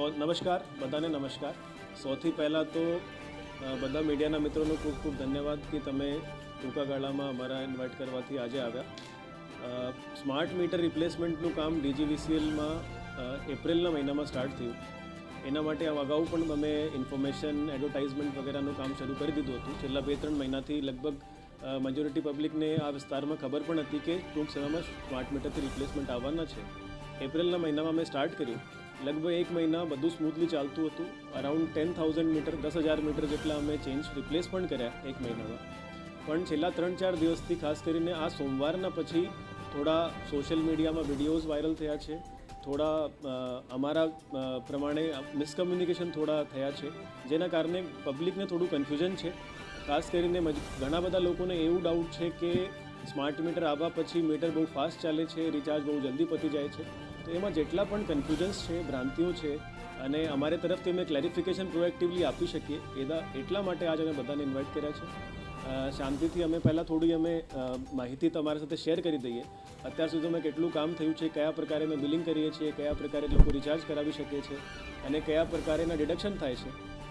સો, નમસ્કાર, બધાને નમસ્કાર. સૌથી પહેલાં તો બધા મીડિયાના મિત્રોનો ખૂબ ખૂબ ધન્યવાદ કે તમે ટૂંકા ગાળામાં અમારા ઇન્વાઇટ કરવાથી આજે આવ્યા. સ્માર્ટ મીટર રિપ્લેસમેન્ટનું કામ ડીજીવીસીએલમાં એપ્રિલના મહિનામાં સ્ટાર્ટ થયું. એના માટે અગાઉ પણ અમે ઇન્ફોર્મેશન એડવર્ટાઇઝમેન્ટ વગેરેનું કામ શરૂ કરી દીધું હતું. છેલ્લા બે ત્રણ મહિનાથી લગભગ મેજોરિટી પબ્લિકને આ વિસ્તારમાં ખબર પણ હતી કે ટૂંક સમયમાં સ્માર્ટ મીટરથી રિપ્લેસમેન્ટ આવવાના છે. એપ્રિલના મહિનામાં અમે સ્ટાર્ટ કર્યું. લગભગ એક મહિના બધું સ્મૂથલી ચાલતું હતું. અરાઉન્ડ ટેન થાઉઝન્ડ મીટર દસ હજાર મીટર જેટલા અમે ચેન્જ રિપ્લેસ પણ કર્યા એક મહિનામાં. પણ છેલ્લા ત્રણ ચાર દિવસથી ખાસ કરીને આ સોમવારના પછી થોડા સોશિયલ મીડિયામાં વિડીયોઝ વાયરલ થયા છે. થોડા અમારા પ્રમાણે મિસકમ્યુનિકેશન થોડા થયા છે. જેના કારણે પબ્લિકને થોડું કન્ફ્યુઝન છે. ખાસ કરીને ઘણા બધા લોકોને એવું ડાઉટ છે કે સ્માર્ટ મીટર આવવા પછી મીટર બહુ ફાસ્ટ ચાલે છે રિચાર્જ બહુ જલ્દી પતી જાય છે. એમાં જેટલા પણ કન્ફ્યુઝન્સ છે, ભ્રાંતિઓ છે, અને અમારે તરફથી અમે ક્લેરિફિકેશન પ્રોએક્ટિવલી આપી શકીએ એના એટલા માટે આજે અમે બધાને ઇન્વાઇટ કર્યા છે. શાંતિથી અમે પહેલાં થોડી અમે માહિતી તમારા સાથે શેર કરી દઈએ. અત્યાર સુધી અમે કેટલું કામ થયું છે, કયા પ્રકારે અમે બિલિંગ કરીએ છીએ, કયા પ્રકારે લોકો રિચાર્જ કરાવી શકે છે, અને કયા પ્રકારે એના ડિડક્શન થાય છે,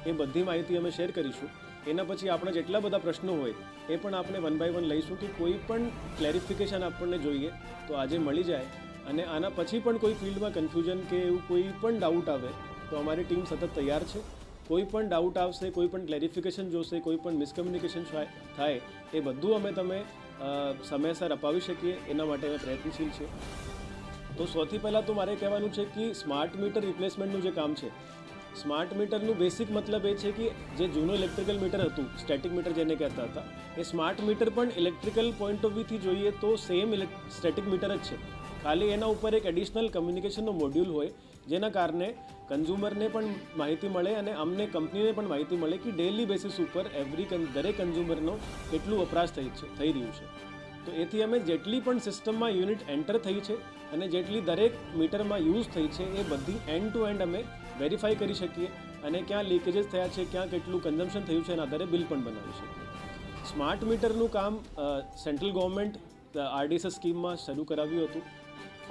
એ બધી માહિતી અમે શેર કરીશું. એના પછી આપણા જેટલા બધા પ્રશ્નો હોય, એ પણ આપણે વન બાય વન લઈશું કે કોઈ પણ ક્લેરિફિકેશન આપણને જોઈએ, તો આજે મળી જાય અને આના પછી પણ કોઈ ફિલ્ડમાં કન્ફ્યુઝન કે એવું કોઈ પણ ડાઉટ આવે, તો અમારી ટીમ સતત તૈયાર છે. કોઈ પણ ડાઉટ આવશે, કોઈ પણ ક્લેરિફિકેશન જોશે, કોઈ પણ મિસકમ્યુનિકેશન થાય એ બધું અમે તમે સમયસર અપાવી શકીએ, એના માટે અમે પ્રયત્નશીલ છીએ. તો સૌથી પહેલાં તો મારે કહેવાનું છે કે સ્માર્ટ મીટર રિપ્લેસમેન્ટનું જે કામ છે સ્માર્ટ મીટરનું બેસિક મતલબ એ છે કે જે જૂનું ઇલેક્ટ્રિકલ મીટર હતું સ્ટેટિક મીટર જેને કહેતા હતા, એ સ્માર્ટ મીટર પણ ઇલેક્ટ્રિકલ પોઈન્ટ ઓફ વ્યૂથી જોઈએ તો સેમ સ્ટેટિક મીટર જ છે. ખાલી એના ઉપર એક એડિશનલ કમ્યુનિકેશનનો મોડ્યુલ હોય, જેના કારણે કન્ઝ્યુમરને પણ માહિતી મળે અને અમને કંપનીને પણ માહિતી મળે કે ડેલી બેસિસ ઉપર એવરી દરેક કન્ઝ્યુમરનો કેટલું વપરાશ થઈ છે, થઈ રહ્યું છે. તો એથી અમે જેટલી પણ સિસ્ટમમાં યુનિટ એન્ટર થઈ છે અને જેટલી દરેક મીટરમાં યુઝ થઈ છે એ બધી એન્ડ ટુ એન્ડ અમે વેરીફાઈ કરી શકીએ અને ક્યાં લીકેજીસ થયા છે, ક્યાં કેટલું કન્ઝમ્પશન થયું છે એના આધારે બિલ પણ બનાવી શકીએ. સ્માર્ટ મીટરનું કામ સેન્ટ્રલ ગવર્મેન્ટ આરડીએસએસ સ્કીમમાં શરૂ કરાવ્યું હતું.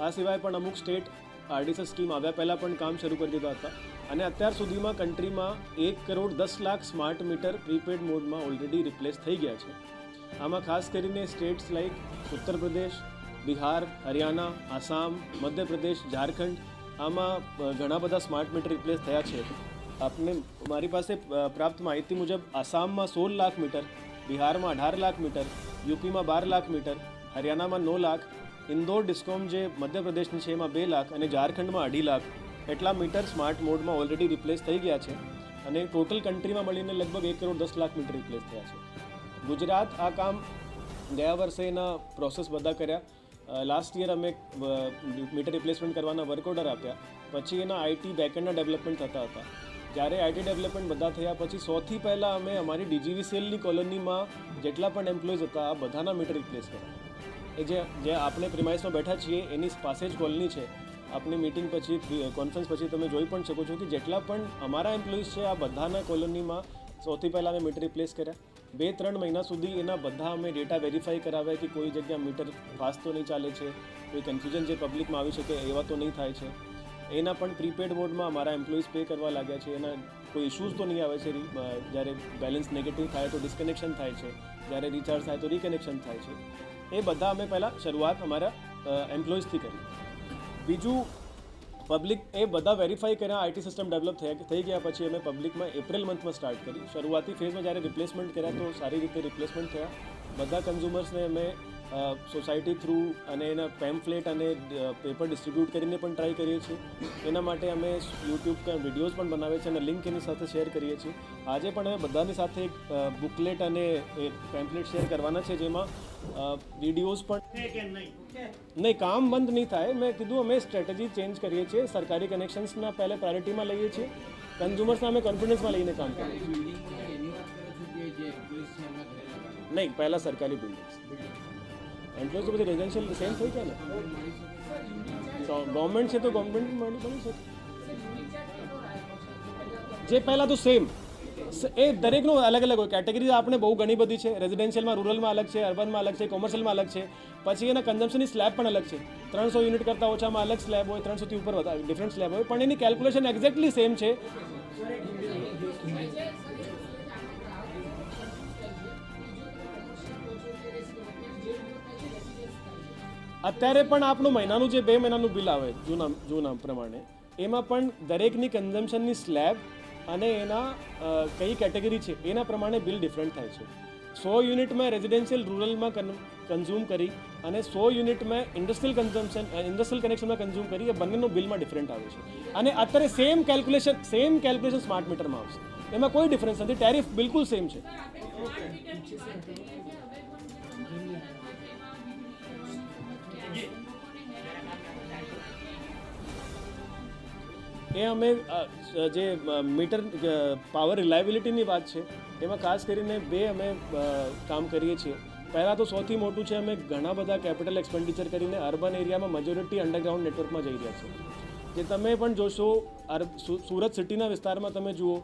આ સિવાય પણ અમુક સ્ટેટ આરડીએસએસ સ્કીમ આવ્યા પહેલાં પણ કામ શરૂ કરી દીધા હતા. અને અત્યાર સુધીમાં કન્ટ્રીમાં એક કરોડ દસ લાખ સ્માર્ટ મીટર પ્રીપેડ મોડમાં ઓલરેડી રિપ્લેસ થઈ ગયા છે. આમાં ખાસ કરીને સ્ટેટ્સ લાઇક ઉત્તર પ્રદેશ, બિહાર, હરિયાણા, આસામ મધ્યપ્રદેશ ઝારખંડ આમાં ઘણા બધા સ્માર્ટ મીટર રિપ્લેસ થયા છે. આપને મારી પાસે પ્રાપ્ત માહિતી મુજબ આસામમાં સોળ લાખ મીટર બિહારમાં અઢાર લાખ મીટર યુપીમાં બાર લાખ મીટર હરિયાણામાં નવ લાખ, ઇન્દોર ડિસ્કોમ જે મધ્યપ્રદેશની છે એમાં બે લાખ અને ઝારખંડમાં અઢી લાખ. એટલા મીટર સ્માર્ટ મોડમાં ઓલરેડી રિપ્લેસ થઈ ગયા છે અને ટોટલ કન્ટ્રીમાં મળીને લગભગ એક કરોડ દસ લાખ મીટર રિપ્લેસ થયા છે. ગુજરાત આ કામ ગયા વર્ષે એના પ્રોસેસ બધા કર્યા. લાસ્ટ યર અમે મીટર રિપ્લેસમેન્ટ કરવાના વર્ક ઓર્ડર આપ્યા. પછી એના આઈટી બેકએન્ડના ડેવલપમેન્ટ થતા હતા. જ્યારે આઈટી ડેવલપમેન્ટ બધા થયા પછી સૌથી પહેલાં અમે અમારી ડીજીવીસીએલની કોલોનીમાં જેટલા પણ એમ્પ્લોઈઝ હતા, આ બધાના મીટર રિપ્લેસ કર્યા. એ જે જે આપણે પ્રિમાઇસમાં બેઠા છીએ, એની પાસે જ કોલની છે. આપની મિટિંગ પછી કોન્ફરન્સ પછી તમે જોઈ પણ શકો છો કે જેટલા પણ અમારા એમ્પ્લોઈઝ છે, આ બધાના કોલોનીમાં સૌથી પહેલાં અમે મીટર રિપ્લેસ કર્યા. બે, ત્રણ મહિના સુધી એના બધા અમે ડેટા વેરીફાઈ કરાવ્યા કે કોઈ જગ્યા મીટર ફાસ્ટ તો નહીં ચાલે છે. કોઈ કન્ફ્યુઝન જે પબ્લિકમાં આવી શકે એવા તો નહીં થાય છે. એના પણ પ્રીપેડ મોડમાં અમારા એમ્પ્લોઈઝ પે કરવા લાગ્યા છે. એના કોઈ ઇશ્યુઝ તો નહીં આવે છે. જ્યારે બેલેન્સ નેગેટિવ થાય તો ડિસ્કનેક્શન થાય છે. જ્યારે રિચાર્જ થાય તો રિકનેક્શન થાય છે. એ બધા અમે પહેલાં શરૂઆત અમારા એમ્પ્લોઈઝથી કરી. બીજું પબ્લિક એ બધા વેરીફાઈ કર્યા આઈટી સિસ્ટમ ડેવલપ થયા થઈ ગયા પછી અમે પબ્લિકમાં એપ્રિલ મંથમાં સ્ટાર્ટ કરી. શરૂઆતી ફેઝમાં જ્યારે રિપ્લેસમેન્ટ કર્યા તો સારી રીતે રિપ્લેસમેન્ટ થયા. બધા કન્ઝ્યુમર્સને અમે સોસાયટી થ્રુ અને એના પેમ્ફલેટ અને પેપર ડિસ્ટ્રીબ્યુટ કરીને પણ ટ્રાય કરીએ છીએ. એના માટે અમે યુટ્યુબ પર વિડીયોઝ પણ બનાવીએ છીએ અને લિંક એની સાથે શેર કરીએ છીએ. આજે પણ અમે બધાની સાથે એક બુકલેટ અને પેમ્ફલેટ શેર કરવાના છે જેમાં વિડીયોઝ પણ નહીં? કામ બંધ નહીં થાય. મેં કીધું અમે સ્ટ્રેટેજી ચેન્જ કરીએ છીએ સરકારી કનેક્શન્સના પહેલે પ્રાયોરિટીમાં લઈએ છીએ. કન્ઝ્યુમર્સના અમે કોન્ફિડન્સમાં લઈને કામ કરીએ નહીં પહેલાં સરકારી બિલ્ડિંગ્સ એમ્પ્લોઈઝ તો બધી રેઝિડેન્શિયલ સેમ થઈ ગયા ને? તો ગવર્મેન્ટ છે તો ગવર્મેન્ટ મળી બની શકે જે પહેલાં તો સેમ એ દરેકનું અલગ અલગ હોય. કેટેગરી આપણે બહુ ઘણી બધી છે. રેઝિડેન્શિયલમાં રૂરલમાં અલગ છે અર્બનમાં અલગ છે કોમર્શિયલમાં અલગ છે. પછી એના કન્ઝમ્પશનની સ્લેબ પણ અલગ છે. ત્રણસો યુનિટ કરતાં ઓછામાં અલગ સ્લેબ હોય, ત્રણસોથી ઉપર વધારે ડિફરન્ટ સ્લેબ હોય. પણ એની કેલ્ક્યુલેશન એક્ઝેક્ટલી સેમ છે. અત્યારે પણ આપણું મહિનાનું જે બે મહિનાનું બિલ આવે, જૂના જૂના પ્રમાણે, એમાં પણ દરેકની કન્ઝમ્પશનની સ્લેબ અને એના કઈ કેટેગરી છે, એના પ્રમાણે બિલ ડિફરન્ટ થાય છે. સો યુનિટમાં રેઝિડેન્શિયલ, રૂરલમાં કન્ઝ્યુમ કરી અને સો યુનિટમાં ઇન્ડસ્ટ્રીયલ કન્ઝમ્પશન ઇન્ડસ્ટ્રીયલ કનેક્શનમાં કન્ઝ્યુમ કરી એ બંનેનું બિલમાં ડિફરન્ટ આવે છે. અને અત્યારે same calculation same calculation smart મીટરમાં આવશે. એમાં કોઈ ડિફરન્સ નથી. ટેરિફ બિલકુલ સેમ છે. એ અમે જે મીટર પાવર રિલાયબિલિટીની વાત છે, એમાં ખાસ કરીને બે અમે કામ કરીએ છીએ. પહેલાં તો સૌથી મોટું છે અમે ઘણા બધા કેપિટલ એક્સપેન્ડિચર કરીને અર્બન એરિયામાં મેજોરિટી અંડરગ્રાઉન્ડ નેટવર્કમાં જઈ રહ્યા છે જે તમે પણ જોશો સુરત સિટીના વિસ્તારમાં તમે જુઓ,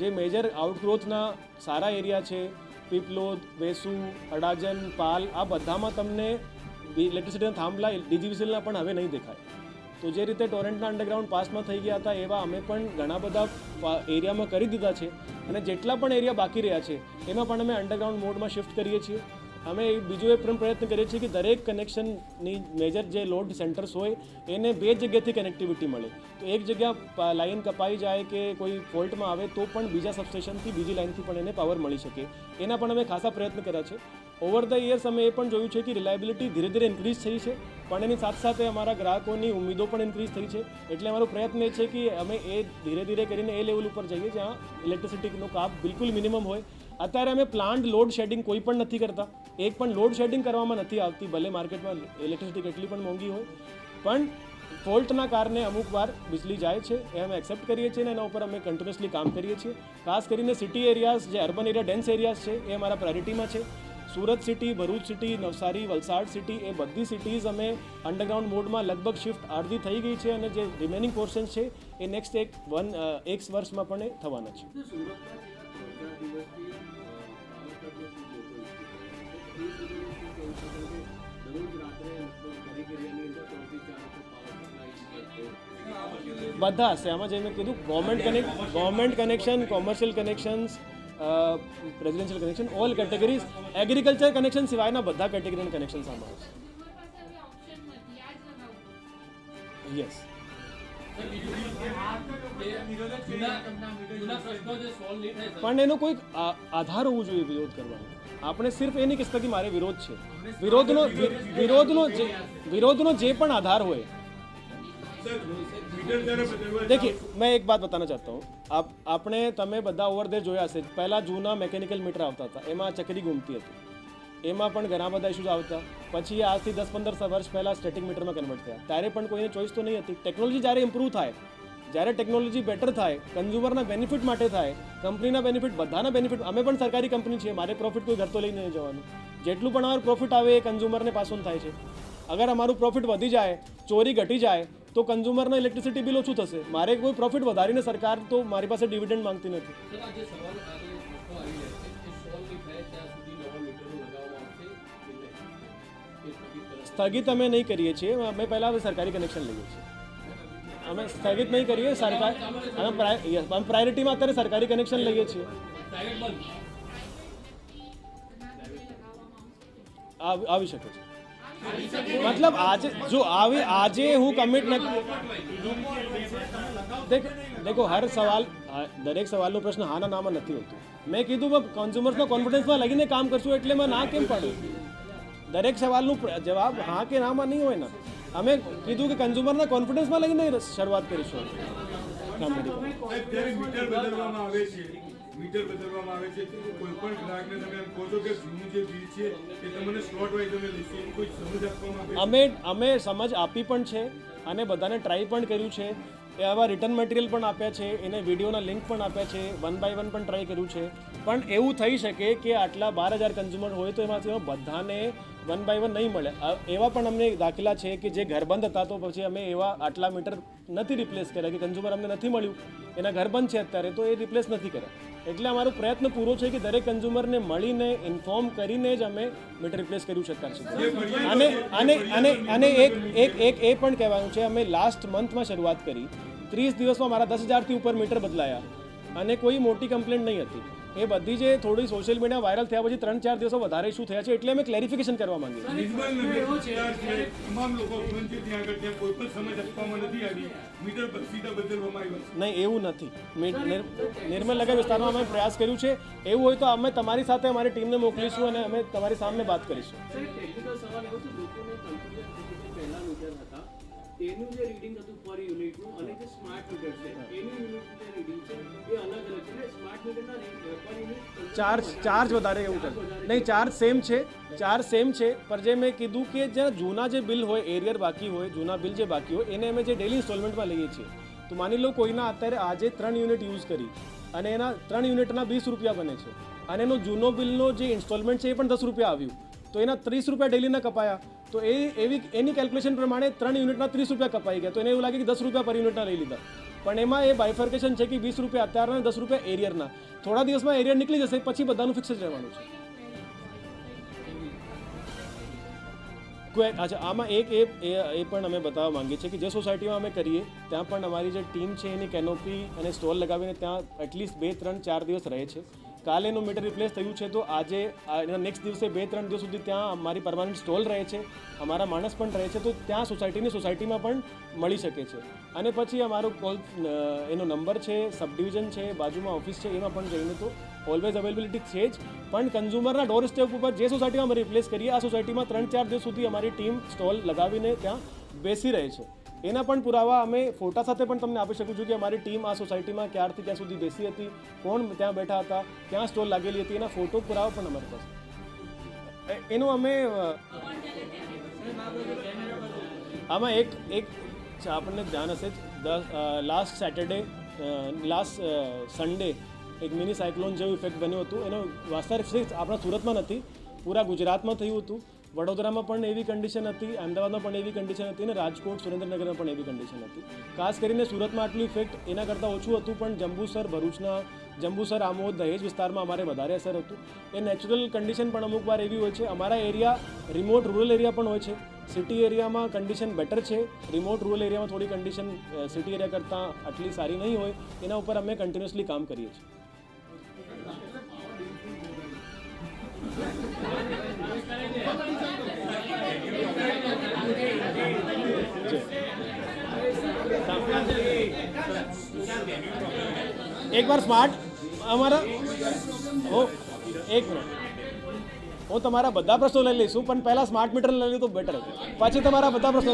જે મેજર આઉટગ્રોથના સારા એરિયા છે પીપલોદ વેસુ અડાજન પાલ આ બધામાં તમને ઇલેક્ટ્રિસિટીના થાંભલા, ડીજીવીસીલના પણ હવે નહીં દેખાય. તો જે રીતે ટોરેન્ટના અંડરગ્રાઉન્ડ પાસમાં થઈ ગયા હતા એવા અમે પણ ઘણા બધા એરિયામાં કરી દીધા છે અને જેટલા પણ એરિયા બાકી રહ્યા છે, એમાં પણ અમે અંડરગ્રાઉન્ડ મોડમાં શિફ્ટ કરીએ છીએ. અમે બીજો એ પણ પ્રયત્ન કરીએ છીએ કે દરેક કનેક્શનની મેજર જે લોડ સેન્ટર્સ હોય, એને બે જગ્યાથી કનેક્ટિવિટી મળે. તો એક જગ્યા લાઇન કપાઈ જાય કે કોઈ ફોલ્ટમાં આવે તો પણ બીજા સબસ્ટેશનથી બીજી લાઇનથી પણ એને પાવર મળી શકે. એના પણ અમે ખાસા પ્રયત્ન કર્યા છે. ઓવર ધ યર્સ અમે એ પણ જોયું છે કે રિલાયબિલિટી ધીરે ધીરે ઇન્ક્રીઝ થઈ છે. પણ એની સાથે સાથે અમારા ગ્રાહકોની ઉમેદો પણ ઇન્ક્રીઝ થઈ છે. એટલે અમારો પ્રયત્ન એ છે કે અમે એ ધીરે ધીરે કરીને એ લેવલ ઉપર જઈએ જ્યાં ઇલેક્ટ્રિસિટીનું કાપ બિલકુલ મિનિમમ હોય. અત્યારે અમે પ્લાન્ટ લોડ શેડિંગ કોઈ પણ નથી કરતા. એક પણ લોડ શેડિંગ કરવામાં નથી આવતી, ભલે માર્કેટમાં ઇલેક્ટ્રિસિટી કેટલી પણ મોંઘી હોય. પણ ફોલ્ટના કારણે અમુક વાર વીજળી જાય છે, એ અમે એક્સેપ્ટ કરીએ છીએ અને એના ઉપર અમે કન્ટિન્યુઅસલી કામ કરીએ છીએ. ખાસ કરીને સિટી એરિયાઝ જે અર્બન એરિયા ડેન્સ એરિયાઝ છે, એ અમારા પ્રાયોરિટીમાં છે. Surat city Bharuch city Navsari Valsad city એ બધી સિટીઝ અમે અંડરગ્રાઉન્ડ મોડમાં લગભગ શિફ્ટ અડધી થઈ ગઈ છે અને જે રિમેનિંગ પોર્શન છે એ નેક્સ્ટ એક વન એક વર્ષમાં પણ એ થવાના છે. બધા હશે આમાં જઈને મેં કીધું government connect government connection commercial connections residential connection all categories agriculture connection સિવાયના બધા કેટેગરીના કનેક્શન આમાં આવશે. યસ પણ એનો કોઈક આ- આધાર હોવું જોઈએ વિરોધ કરવાનો. આપણે સિર્ફ એ નહીં કે મારે વિરોધ છે. વિરોધનો વિરોધનો જે વિરોધનો જે પણ આધાર હોય. देखिए मैं एक बात बताना चाहता हूँ आप આપણે તમે બધા ઓવર there જોયા હશે પહેલાં જૂના મેકેનિકલ મીટર આવતા હતા એમાં ચકરી ઘૂમતી હતી એમાં પણ ઘણા બધા ઇશ્યુઝ આવતા પછી આજથી દસ પંદર વર્ષ પહેલાં સ્ટેટિક મીટરમાં કન્વર્ટ થયા ત્યારે પણ કોઈને ચોઈસ તો નહીં હતી ટેકનોલોજી જ્યારે ઇમ્પ્રૂવ થાય જ્યારે ટેકનોલોજી બેટર થાય કન્ઝ્યુમરના બેનિફિટ માટે થાય કંપનીના બેનિફિટ બધાના બેનિફિટ અમે પણ સરકારી કંપની છીએ મારે પ્રોફિટ કોઈ ઘર તો લઈને નહીં જવાનું જેટલું પણ અમારું પ્રોફિટ આવે એ કન્ઝ્યુમરને પાસ ઓન થાય છે અગર અમારું પ્રોફિટ વધી જાય ચોરી ઘટી જાય તો કન્ઝ્યુમરના ઇલેક્ટ્રિસિટી બિલ ઓછું થશે. મારે કોઈ પ્રોફિટ વધારીને સરકાર તો મારી પાસે ડિવિડન્ડ માંગતી નથી. સ્થગિત અમે નહીં કરીએ છીએ. અમે પહેલાં સરકારી કનેક્શન લઈએ છીએ. અમે સ્થગિત નહીં કરીએ સરકાર અમે પ્રાયોરિટીમાં અત્યારે સરકારી કનેક્શન લઈએ છીએ. આવી શકે છે. મતલબ આજે જો આવી આજે હું કમિટ નથી દેખ હર સવાલ દરેક સવાલનો પ્રશ્ન હાના નામાં નથી હોતું. મેં કીધું કન્ઝ્યુમર્સના કોન્ફિડન્સમાં લગીને કામ કરશું એટલે મેં ના કેમ પાડું દરેક સવાલનું જવાબ હા કે નામાં નહીં હોય ને. અમે કીધું કે કન્ઝ્યુમરના કોન્ફિડન્સમાં લઈને શરૂઆત કરીશું. કામ મીટર બદલવામાં આવે છે. કોઈ પણ ગ્રાહકને તમે એમ કહો છો કે જૂનું જે બિલ છે એ તમને સ્લોટ વાઇઝ અમે લઈશું એવી કોઈ સમજ આપવામાં અમે અમે સમજ આપી પણ છે અને બધાને ટ્રાય પણ કર્યું છે. એ આવા રિટર્ન મટીરિયલ પણ આપ્યા છે. એને વિડીયોના લિંક પણ આપ્યા છે. વન બાય વન પણ ટ્રાય કર્યું છે. પણ એવું થઈ શકે કે આટલા બાર હજાર કન્ઝ્યુમર હોય તો એમાંથી બધાને વન બાય વન નહીં મળે. એવા પણ અમને દાખલા છે કે જે ઘર બંધ હતા તો પછી અમે એવા આટલા મીટર નથી રિપ્લેસ કર્યા કે કન્ઝ્યુમર અમને નથી મળ્યું. એના ઘર બંધ છે અત્યારે તો એ રિપ્લેસ નથી કર્યા. એટલે અમારો પ્રયત્ન પૂરો છે કે દરેક કન્ઝ્યુમરને મળીને ઇન્ફોર્મ કરીને જ અમે મીટર રિપ્લેસ કર્યું છે અત્યાર સુધી અને અને અને અને એક એક એક એ પણ કહેવાનું છે અમે લાસ્ટ મંથમાં શરૂઆત કરી. ત્રીસ દિવસમાં મારા દસ હજારથી ઉપર મીટર બદલાયા. અને કોઈ મોટી કમ્પ્લેન્ટ નહીં હતી. એ બધી જે થોડી સોશિયલ મીડિયા વાયરલ થયા પછી ત્રણ ચાર દિવસો વધારે ઇસ્યુ થયા છે એટલે અમે ક્લેરિફિકેશન કરવા માંગીએ નહીં એવું નથી. મી- નિર્મલ નગર વિસ્તારમાં અમે પ્રયાસ કર્યું છે. એવું હોય તો અમે તમારી સાથે અમારી ટીમને મોકલીશું અને અમે તમારી સામે વાત કરીશું. તેનું જે રીડિંગ હતું પર યુનિટનું અને જે સ્માર્ટ મીટર છે એનું ચાર્જ ચાર્જ વધારે એવું છે. નહીં, ચાર્જ સેમ છે, ચાર્જ સેમ છે, પણ જે મેં કીધું કે જે જૂના જે બિલ હોય, એરિયર બાકી હોય, જૂના બિલ જે બાકી હોય, એને અમે જે ડેલી ઇન્સ્ટોલમેન્ટમાં લઈએ છીએ. તો માની લો કોઈના અત્યારે આજે ત્રણ યુનિટ યુઝ કરી અને એના ત્રણ યુનિટના વીસ રૂપિયા બને છે. અને એનો જૂનો બિલનો જે ઇન્સ્ટોલમેન્ટ છે એ પણ દસ રૂપિયા આવ્યું. તો એના ત્રીસ રૂપિયા ડેલીના કપાયા. તો એ એવી એની કેલ્ક્યુલેશન પ્રમાણે ત્રણ યુનિટના ત્રીસ રૂપિયા કપાઈ ગયા. તો એને એવું લાગે કે દસ રૂપિયા પર યુનિટના લઈ લીધા. પણ એમાં એ બાયફર્કેશન છે કે વીસ રૂપિયા અત્યારના દસ રૂપિયા એરિયરના થોડા દિવસમાં એરિયર નીકળી જશે, પછી બધાનું ફિક્સ જ રહેવાનું છે. અચ્છા આમાં એક એ એ પણ અમે બતાવવા માંગીએ છીએ કે જે સોસાયટીમાં અમે કરીએ, ત્યાં પણ અમારી જે ટીમ છે એની કેનોપી અને સ્ટોલ લગાવીને ત્યાં એટલીસ્ટ બે, ત્રણ, ચાર દિવસ રહે છે. કાલે એનું મીટર રિપ્લેસ થયું છે, તો આજે નેક્સ્ટ દિવસે બે ત્રણ દિવસ સુધી ત્યાં અમારી પરમાનન્ટ સ્ટોલ રહે છે, અમારા માણસ પણ રહે છે, તો ત્યાં સોસાયટીની સોસાયટીમાં પણ મળી શકે છે. અને પછી અમારો કોલ એનો નંબર છે સબ ડિવિઝન છે, બાજુમાં ઓફિસ છે, એમાં પણ જઈને તો ઓલવેઝ અવેલેબિલિટી છે જ. પણ કન્ઝ્યુમરના ડોર સ્ટેપ ઉપર જે સોસાયટીમાં અમે રિપ્લેસ કરીએ, આ સોસાયટીમાં ત્રણ ચાર દિવસ સુધી અમારી ટીમ સ્ટોલ લગાવીને ત્યાં બેસી રહે છે. એના પણ પુરાવા અમે ફોટા સાથે પણ તમને આપી શકું છું કે અમારી ટીમ આ સોસાયટીમાં ક્યારથી ક્યાં સુધી બેસી હતી, કોણ ત્યાં બેઠા હતા, ક્યાં સ્ટોલ લાગેલી હતી, એના ફોટો પુરાવા પણ અમારી પાસે. એનું અમે આમાં એક એક આપણને ધ્યાન હશે દસ લાસ્ટ સેટરડે લાસ્ટ સન્ડે એક મિની સાયક્લોન જેવું ઇફેક્ટ બન્યું હતું. એનો વાસ્તવિક આપણા સુરતમાં નથી, પૂરા ગુજરાતમાં થયું હતું. વડોદરામાં પણ એવી કન્ડિશન હતી, અમદાવાદમાં પણ એવી કન્ડિશન હતી અને રાજકોટ, સુરેન્દ્રનગરમાં પણ એવી કન્ડિશન હતી. ખાસ કરીને સુરતમાં આટલું ઇફેક્ટ એના કરતાં ઓછું હતું, પણ જંબુસર, ભરૂચના, જંબુસર, આમોદ, દહેજ વિસ્તારમાં અમારે વધારે અસર હતું. એ નેચરલ કન્ડિશન પણ અમુક વાર એવી હોય છે. અમારા એરિયા રિમોટ રૂરલ એરિયા પણ હોય છે. સિટી એરિયામાં કન્ડિશન બેટર છે. રિમોટ રૂરલ એરિયામાં થોડી કન્ડિશન સિટી એરિયા કરતાં આટલી સારી નહીં હોય. એના ઉપર અમે કન્ટિન્યુઅસલી કામ કરીએ છીએ. એકવાર સ્માર્ટ અમારા એક મિનિટ હું તમારા બધા પ્રશ્નો લઈ લઈશું, પણ પહેલાં સ્માર્ટ મીટર લઈ તો બેટર પછી તમારા બધા પ્રશ્નો